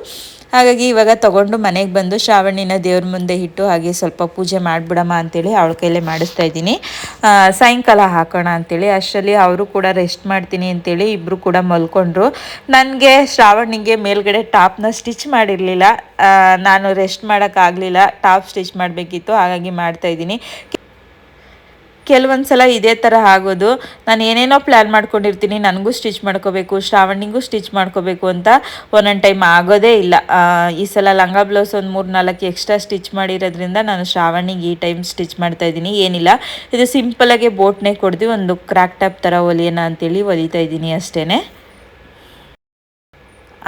ಹಾಗಾಗಿ ಇವಾಗ ತೊಗೊಂಡು ಮನೆಗೆ ಬಂದು ಶ್ರಾವಣಿನ ದೇವ್ರ ಮುಂದೆ ಇಟ್ಟು ಹಾಗೆ ಸ್ವಲ್ಪ ಪೂಜೆ ಮಾಡಿಬಿಡಮ್ಮ ಅಂತೇಳಿ ಅವಳ ಕೈಲೇ ಮಾಡಿಸ್ತಾ ಇದ್ದೀನಿ. ಸಾಯಂಕಾಲ ಹಾಕೋಣ ಅಂತೇಳಿ. ಅಷ್ಟರಲ್ಲಿ ಅವರು ಕೂಡ ರೆಸ್ಟ್ ಮಾಡ್ತೀನಿ ಅಂತೇಳಿ ಇಬ್ಬರು ಕೂಡ ಮಲ್ಕೊಂಡ್ರು. ನನಗೆ ಶ್ರಾವಣಿಗೆ ಮೇಲ್ಗಡೆ ಟಾಪ್ನ ಸ್ಟಿಚ್ ಮಾಡಿರಲಿಲ್ಲ. ನಾನು ರೆಸ್ಟ್ ಮಾಡೋಕ್ಕಾಗಲಿಲ್ಲ. ಟಾಪ್ ಸ್ಟಿಚ್ ಮಾಡಬೇಕಿತ್ತು. ಹಾಗಾಗಿ ಮಾಡ್ತಾಯಿದ್ದೀನಿ ಕೆಲವೊಂದು ಸಲ ಇದೇ ಥರ ಆಗೋದು. ನಾನು ಏನೇನೋ ಪ್ಲ್ಯಾನ್ ಮಾಡ್ಕೊಂಡಿರ್ತೀನಿ, ನನಗೂ ಸ್ಟಿಚ್ ಮಾಡ್ಕೋಬೇಕು, ಶ್ರಾವಣಿಗೂ ಸ್ಟಿಚ್ ಮಾಡ್ಕೋಬೇಕು ಅಂತ ಒಂದೊಂದು ಟೈಮ್ ಆಗೋದೇ ಇಲ್ಲ. ಈ ಸಲ ಲಂಗ ಬ್ಲೌಸ್ ಒಂದು ಮೂರು ನಾಲ್ಕು ಎಕ್ಸ್ಟ್ರಾ ಸ್ಟಿಚ್ ಮಾಡಿರೋದ್ರಿಂದ ನಾನು ಶ್ರಾವಣಿಗೆ ಈ ಟೈಮ್ ಸ್ಟಿಚ್ ಮಾಡ್ತಾ ಇದ್ದೀನಿ. ಏನಿಲ್ಲ. ಇದು ಸಿಂಪಲಾಗೆ ಬೋಟ್ನೇ ಕೊಡ್ದು ಒಂದು ಕ್ರ್ಯಾಕ್ ಟಾಪ್ ಥರ ಹೊಲಿಯೋಣ ಅಂತೇಳಿ ಹೊಲಿತಾ ಇದ್ದೀನಿ ಅಷ್ಟೇ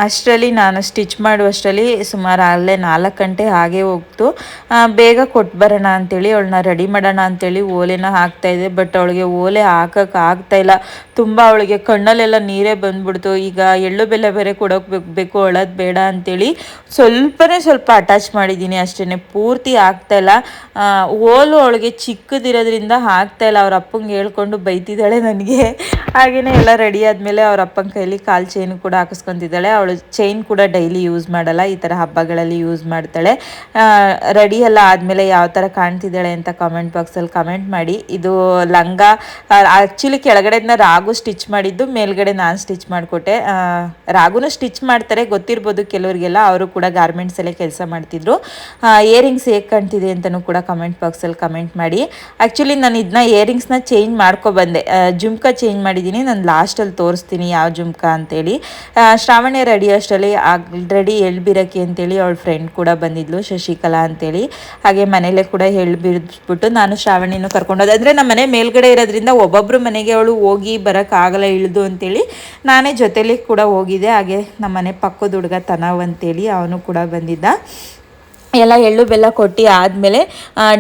ಅಷ್ಟರಲ್ಲಿ ನಾನು ಸ್ಟಿಚ್ ಮಾಡುವಷ್ಟರಲ್ಲಿ ಸುಮಾರು ಅಲ್ಲೇ ನಾಲ್ಕು ಗಂಟೆ ಹಾಗೆ ಹೋಗ್ತು. ಬೇಗ ಕೊಟ್ಟು ಬರೋಣ ಅಂಥೇಳಿ ಅವಳನ್ನ ರೆಡಿ ಮಾಡೋಣ ಅಂಥೇಳಿ ಓಲೆನ ಹಾಕ್ತಾಯಿದ್ದೆ ಬಟ್ ಅವಳಿಗೆ ಓಲೆ ಹಾಕಕ್ಕೆ ಆಗ್ತಾಯಿಲ್ಲ ತುಂಬ ಅವಳಿಗೆ ಕಣ್ಣಲ್ಲೆಲ್ಲ ನೀರೇ ಬಂದ್ಬಿಡ್ತು. ಈಗ ಎಳ್ಳು ಬೆಲೆ ಬೇರೆ ಕೊಡೋಕೆ ಬೇಕು, ಅಳೋದು ಬೇಡ ಅಂಥೇಳಿ ಸ್ವಲ್ಪನೇ ಸ್ವಲ್ಪ ಅಟ್ಯಾಚ್ ಮಾಡಿದ್ದೀನಿ ಅಷ್ಟೇ ಪೂರ್ತಿ ಆಗ್ತಾಯಿಲ್ಲ ಓಲು ಅವಳಿಗೆ ಚಿಕ್ಕದಿರೋದ್ರಿಂದ ಆಗ್ತಾಯಿಲ್ಲ ಅವ್ರ ಅಪ್ಪಂಗೆ ಹೇಳ್ಕೊಂಡು ಬೈತಿದ್ದಾಳೆ ನನಗೆ. ಹಾಗೆಯೇ ಎಲ್ಲ ರೆಡಿ ಆದಮೇಲೆ ಅವ್ರ ಅಪ್ಪನ ಕೈಲಿ ಕಾಲು ಚೈನು ಕೂಡ ಹಾಕಿಸ್ಕೊತಿದ್ದಾಳೆ ಅವಳು ಚೈನ್ ಕೂಡ ಡೈಲಿ ಯೂಸ್ ಮಾಡಲ್ಲ, ಈ ಥರ ಹಬ್ಬಗಳಲ್ಲಿ ಯೂಸ್ ಮಾಡ್ತಾಳೆ. ರೆಡಿ ಎಲ್ಲ ಆದಮೇಲೆ ಯಾವ ಥರ ಕಾಣ್ತಿದ್ದಾಳೆ ಅಂತ ಕಮೆಂಟ್ ಬಾಕ್ಸಲ್ಲಿ ಕಮೆಂಟ್ ಮಾಡಿ. ಇದು ಲಂಗ ಆ್ಯಕ್ಚುಲಿ ಕೆಳಗಡೆಯಿಂದ ರಾಗು ಸ್ಟಿಚ್ ಮಾಡಿದ್ದು, ಮೇಲ್ಗಡೆ ನಾನು ಸ್ಟಿಚ್ ಮಾಡಿಕೊಟ್ಟೆ. ರಾಗುನು ಸ್ಟಿಚ್ ಮಾಡ್ತಾರೆ, ಗೊತ್ತಿರ್ಬೋದು ಕೆಲವರಿಗೆಲ್ಲ, ಅವರು ಕೂಡ ಗಾರ್ಮೆಂಟ್ಸಲ್ಲೇ ಕೆಲಸ ಮಾಡ್ತಿದ್ರು. ಇಯರಿಂಗ್ಸ್ ಹೇಗೆ ಕಾಣ್ತಿದೆ ಅಂತಲೂ ಕೂಡ ಕಮೆಂಟ್ ಬಾಕ್ಸಲ್ಲಿ ಕಮೆಂಟ್ ಮಾಡಿ. ಆ್ಯಕ್ಚುಲಿ ನಾನು ಇದನ್ನ ಇಯರಿಂಗ್ಸ್ನ ಚೇಂಜ್ ಮಾಡ್ಕೊಬಂದೆ ಜುಮ್ಕ ಚೇಂಜ್ ಮಾಡಿದ್ದೀನಿ ನಾನು ಲಾಸ್ಟಲ್ಲಿ ತೋರಿಸ್ತೀನಿ ಯಾವ ಜುಮ್ಕ ಅಂತೇಳಿ. ಶ್ರಾವಣ ರೆಡಿ ಅಷ್ಟರಲ್ಲಿ ಆಲ್ರೆಡಿ ಎಳ್ಬಿರಕ್ಕೆ ಅಂತೇಳಿ ಅವಳ ಫ್ರೆಂಡ್ ಕೂಡ ಬಂದಿದ್ಲು, ಶಶಿಕಲಾ ಅಂತೇಳಿ. ಹಾಗೆ ಮನೇಲೆ ಕೂಡ ಬಿರಿದ್ಬಿಟ್ಟು ನಾನು ಶ್ರಾವಣಿನೂ ಕರ್ಕೊಂಡೋದೆ ಅಂದರೆ ನಮ್ಮ ಮನೆ ಮೇಲ್ಗಡೆ ಇರೋದ್ರಿಂದ ಒಬ್ಬೊಬ್ಬರು ಮನೆಗೆ ಅವಳು ಹೋಗಿ ಬರೋಕ್ಕಾಗಲ್ಲ ಇಳಿದು ಅಂತೇಳಿ ನಾನೇ ಜೊತೆಲಿ ಕೂಡ ಹೋಗಿದ್ದೆ. ಹಾಗೆ ನಮ್ಮ ಮನೆ ಪಕ್ಕದ ಹುಡುಗ ತನವ್ ಅಂತೇಳಿ ಅವನು ಕೂಡ ಬಂದಿದ್ದ. ಎಲ್ಲ ಎಳ್ಳು ಬೆಲ್ಲ ಕೊಟ್ಟು ಆದಮೇಲೆ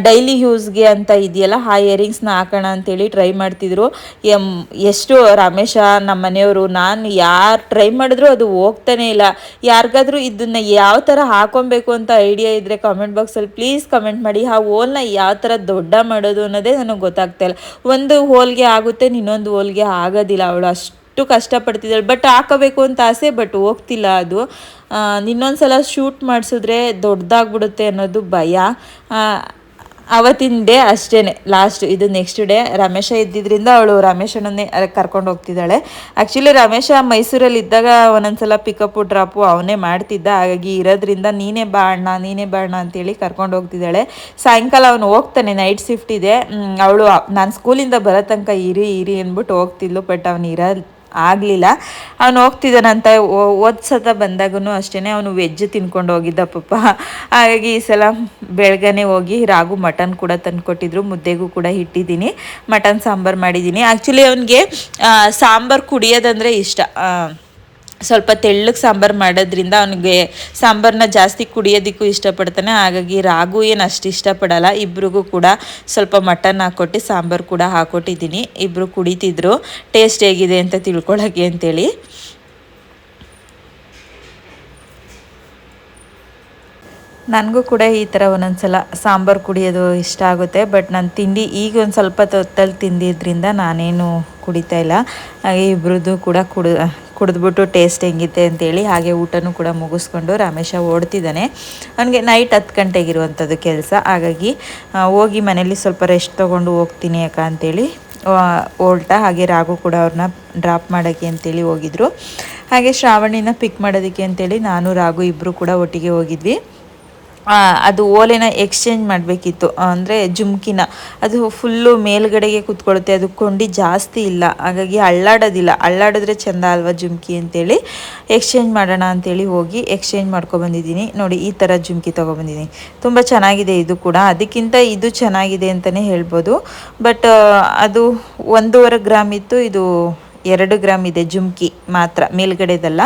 ಡೈಲಿ ಯೂಸ್ಗೆ ಅಂತ ಇದೆಯಲ್ಲ ಆ ಇಯರಿಂಗ್ಸ್ನ ಹಾಕೋಣ ಅಂತೇಳಿ ಟ್ರೈ ಮಾಡ್ತಿದ್ರು. ಎಂ, ಎಷ್ಟು ರಮೇಶ ನಮ್ಮ ಮನೆಯವರು, ನಾನು ಯಾರು ಟ್ರೈ ಮಾಡಿದ್ರು ಅದು ಹೋಗ್ತಾನೆ ಇಲ್ಲ. ಯಾರಿಗಾದ್ರೂ ಇದನ್ನು ಯಾವ ಥರ ಹಾಕೊಬೇಕು ಅಂತ ಐಡಿಯಾ ಇದ್ದರೆ ಕಾಮೆಂಟ್ ಬಾಕ್ಸಲ್ಲಿ ಪ್ಲೀಸ್ ಕಮೆಂಟ್ ಮಾಡಿ. ಆ ಹೋಲ್ನ ಯಾವ ಥರ ದೊಡ್ಡ ಮಾಡೋದು ಅನ್ನೋದೇ ನನಗೆ ಗೊತ್ತಾಗ್ತಾ ಇಲ್ಲ. ಒಂದು ಹೋಲ್ಗೆ ಆಗುತ್ತೆ, ಇನ್ನೊಂದು ಹೋಲ್ಗೆ ಆಗೋದಿಲ್ಲ ಅವಳು ಅಷ್ಟು ಅಷ್ಟು ಕಷ್ಟಪಡ್ತಿದ್ದಾಳೆ. ಬಟ್ ಹಾಕೋಬೇಕು ಅಂತ ಆಸೆ ಬಟ್ ಹೋಗ್ತಿಲ್ಲ ಅದು. ಇನ್ನೊಂದ್ಸಲ ಶೂಟ್ ಮಾಡಿಸಿದ್ರೆ ದೊಡ್ಡದಾಗ್ಬಿಡುತ್ತೆ ಅನ್ನೋದು ಭಯ. ಅವತ್ತಿನ ಡೇ ಅಷ್ಟೇ ಲಾಸ್ಟ್ ಇದು ನೆಕ್ಸ್ಟ್ ಡೇ ರಮೇಶ ಇದ್ದಿದ್ದರಿಂದ ಅವಳು ರಮೇಶನನ್ನೇ ಕರ್ಕೊಂಡು ಹೋಗ್ತಿದ್ದಾಳೆ. ಆ್ಯಕ್ಚುಲಿ ರಮೇಶ ಮೈಸೂರಲ್ಲಿ ಇದ್ದಾಗ ಒಂದೊಂದ್ಸಲ ಪಿಕಪ್ಪು ಡ್ರಾಪು ಅವನೇ ಮಾಡ್ತಿದ್ದ. ಹಾಗಾಗಿ ಇರೋದ್ರಿಂದ ನೀನೇ ಬಾ ಅಣ್ಣ, ನೀನೇ ಬಾ ಅಣ್ಣ ಅಂತೇಳಿ ಕರ್ಕೊಂಡು ಹೋಗ್ತಿದ್ದಾಳೆ. ಸಾಯಂಕಾಲ ಅವನು ಹೋಗ್ತಾನೆ ನೈಟ್ ಶಿಫ್ಟ್ ಇದೆ. ಅವಳು ನಾನು ಸ್ಕೂಲಿಂದ ಬರೋ ತನಕ ಇರಿ ಇರಿ ಅಂದ್ಬಿಟ್ಟು ಹೋಗ್ತಿದ್ಲು ಬಟ್ ಅವನು ಇರೋ ಆಗಲಿಲ್ಲ. ಅವನು ಹೋಗ್ತಿದ್ದಾನಂತ ಓದ್ ಸತ ಬಂದಾಗೂ ಅಷ್ಟೇ ಅವನು ವೆಜ್ ತಿನ್ಕೊಂಡು ಹೋಗಿದ್ದ ಪಾಪ. ಹಾಗಾಗಿ ಈ ಸಲ ಬೆಳಗ್ಗೆ ಹೋಗಿ ರಾಗು ಮಟನ್ ಕೂಡ ತಂದು ಕೊಟ್ಟಿದ್ರು ಮುದ್ದೆಗೂ ಕೂಡ ಇಟ್ಟಿದ್ದೀನಿ ಮಟನ್ ಸಾಂಬಾರು ಮಾಡಿದ್ದೀನಿ. ಆ್ಯಕ್ಚುಲಿ ಅವನಿಗೆ ಸಾಂಬಾರು ಕುಡಿಯೋದಂದರೆ ಇಷ್ಟ. ಸ್ವಲ್ಪ ತೆಳ್ಳಗೆ ಸಾಂಬಾರು ಮಾಡೋದ್ರಿಂದ ಅವನಿಗೆ ಸಾಂಬಾರನ್ನ ಜಾಸ್ತಿ ಕುಡಿಯೋದಕ್ಕೂ ಇಷ್ಟಪಡ್ತಾನೆ. ಹಾಗಾಗಿ ರಾಗು ಏನು ಅಷ್ಟು ಇಷ್ಟಪಡಲ್ಲ. ಇಬ್ರಿಗೂ ಕೂಡ ಸ್ವಲ್ಪ ಮಟನ್ ಹಾಕ್ಕೊಟ್ಟು ಸಾಂಬಾರು ಕೂಡ ಹಾಕ್ಕೊಟ್ಟಿದ್ದೀನಿ. ಇಬ್ಬರು ಕುಡಿತಿದ್ರು. ಟೇಸ್ಟ್ ಹೇಗಿದೆ ಅಂತ ತಿಳ್ಕೊಳ್ಳೋಕ್ಕೆ ಅಂತೇಳಿ. ನನಗೂ ಕೂಡ ಈ ಥರ ಒಂದೊಂದ್ಸಲ ಸಾಂಬಾರು ಕುಡಿಯೋದು ಇಷ್ಟ ಆಗುತ್ತೆ. ಬಟ್ ನಾನು ತಿಂಡಿ ಈಗ ಒಂದು ಸ್ವಲ್ಪ ತೊತ್ತಲ್ಲಿ ತಿಂದಿದ್ದರಿಂದ ನಾನೇನು ಕುಡಿತಾ ಇಲ್ಲ. ಹಾಗೆ ಇಬ್ಬರದ್ದು ಕೂಡ ಕುಡ್ ಕುಡಿದ್ಬಿಟ್ಟು ಟೇಸ್ಟ್ ಹೆಂಗಿದೆ ಅಂತೇಳಿ ಹಾಗೆ ಊಟನೂ ಕೂಡ ಮುಗಿಸ್ಕೊಂಡು ರಮೇಶ ಓಡ್ತಿದ್ದಾನೆ. ಅವನಿಗೆ ನೈಟ್ ಹತ್ತು ಗಂಟೆಗಿರುವಂಥದ್ದು ಕೆಲಸ. ಹಾಗಾಗಿ ಹೋಗಿ ಮನೇಲಿ ಸ್ವಲ್ಪ ರೆಸ್ಟ್ ತೊಗೊಂಡು ಹೋಗ್ತೀನಿ ಅಕ್ಕ ಅಂತೇಳಿ ಓಲ್ಟ ಹಾಗೆ ರಾಗು ಕೂಡ ಅವ್ರನ್ನ ಡ್ರಾಪ್ ಮಾಡೋಕ್ಕೆ ಅಂತೇಳಿ ಹೋಗಿದ್ರು. ಹಾಗೆ ಶ್ರಾವಣಿನ ಪಿಕ್ ಮಾಡೋದಕ್ಕೆ ಅಂತೇಳಿ ನಾನು ರಾಗು ಇಬ್ಬರು ಕೂಡ ಒಟ್ಟಿಗೆ ಹೋಗಿದ್ವಿ. ಅದು ಓಲೆನ ಎಕ್ಸ್ಚೇಂಜ್ ಮಾಡಬೇಕಿತ್ತು. ಅಂದರೆ ಜುಮ್ಕಿನ. ಅದು ಫುಲ್ಲು ಮೇಲ್ಗಡೆಗೆ ಕೂತ್ಕೊಳ್ಳುತ್ತೆ ಅದು ಕೊಂಡಿ ಜಾಸ್ತಿ ಇಲ್ಲ. ಹಾಗಾಗಿ ಅಳ್ಳಾಡೋದಿಲ್ಲ. ಅಳ್ಳಾಡಿದ್ರೆ ಚೆಂದ ಅಲ್ವಾ ಜುಮ್ಕಿ ಅಂತೇಳಿ. ಎಕ್ಸ್ಚೇಂಜ್ ಮಾಡೋಣ ಅಂತೇಳಿ ಹೋಗಿ ಎಕ್ಸ್ಚೇಂಜ್ ಮಾಡ್ಕೊಬಂದಿದ್ದೀನಿ ನೋಡಿ, ಈ ಥರ ಜುಮ್ಕಿ ತೊಗೊಬಂದಿದ್ದೀನಿ ತುಂಬ ಚೆನ್ನಾಗಿದೆ ಇದು ಕೂಡ. ಅದಕ್ಕಿಂತ ಇದು ಚೆನ್ನಾಗಿದೆ ಅಂತಲೇ ಹೇಳ್ಬೋದು. ಬಟ್ ಅದು ಒಂದೂವರೆ ಗ್ರಾಮ್ ಇತ್ತು. ಇದು ಎರಡು ಗ್ರಾಮ್ ಇದೆ ಜುಮ್ಕಿ ಮಾತ್ರ, ಮೇಲ್ಗಡೆದಲ್ಲ,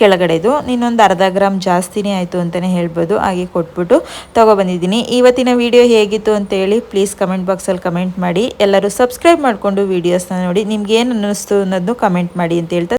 ಕೆಳಗಡೆದು. ಇನ್ನೊಂದು ಅರ್ಧ ಗ್ರಾಮ್ ಜಾಸ್ತಿನೇ ಆಯಿತು ಅಂತಲೇ ಹೇಳ್ಬೋದು, ಹಾಗೆ ಕೊಟ್ಬಿಟ್ಟು ತೊಗೊಬಂದಿದ್ದೀನಿ. ಇವತ್ತಿನ ವಿಡಿಯೋ ಹೇಗಿತ್ತು ಅಂತೇಳಿ ಪ್ಲೀಸ್ ಕಮೆಂಟ್ ಬಾಕ್ಸಲ್ಲಿ ಕಮೆಂಟ್ ಮಾಡಿ. ಎಲ್ಲರೂ ಸಬ್ಸ್ಕ್ರೈಬ್ ಮಾಡಿಕೊಂಡು ವೀಡಿಯೋಸ್ನ ನೋಡಿ ನಿಮ್ಗೆ ಏನು ಅನ್ನಿಸ್ತು ಅನ್ನೋದನ್ನು ಕಮೆಂಟ್ ಮಾಡಿ ಅಂತ ಹೇಳ್ತಾ